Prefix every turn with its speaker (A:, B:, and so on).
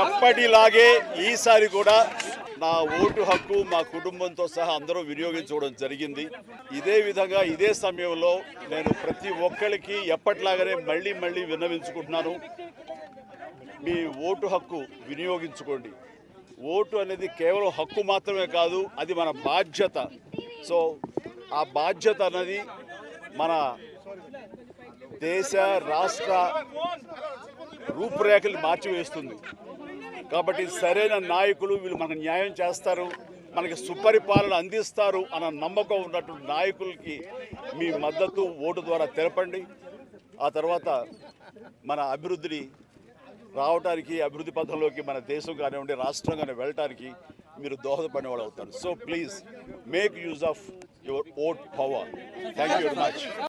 A: ఎప్పటిలాగే ఈసారి కూడా నా ఓటు హక్కు మా కుటుంబంతో సహా అందరూ వినియోగించుకోవడం జరిగింది. ఇదే విధంగా ఇదే సమయంలో నేను ప్రతి ఒక్కరికి ఎప్పటిలాగానే మళ్ళీ మళ్ళీ విన్నవించుకుంటున్నాను. మీ ఓటు హక్కు వినియోగించుకోండి. ఓటు అనేది కేవలం హక్కు మాత్రమే కాదు అది మన బాధ్యత. సో ఆ బాధ్యత అనేది మన దేశ రాష్ట్ర రూపురేఖలు మార్చివేస్తుంది. కాబట్టి సరైన నాయకులు వీళ్ళు మనకు న్యాయం చేస్తారు మనకి సుపరిపాలన అందిస్తారు అన్న నమ్మకం ఉన్నటువంటి నాయకులకి మీ మద్దతు ఓటు ద్వారా తెలపండి. ఆ తర్వాత మన అభివృద్ధిని రావడానికి అభివృద్ధి పథంలోకి మన దేశం కానివ్వండి రాష్ట్రం కానీ వెళ్ళటానికి మీరు దోహదపడిన వాళ్ళు అవుతారు. So please make use of your vote power thank you very much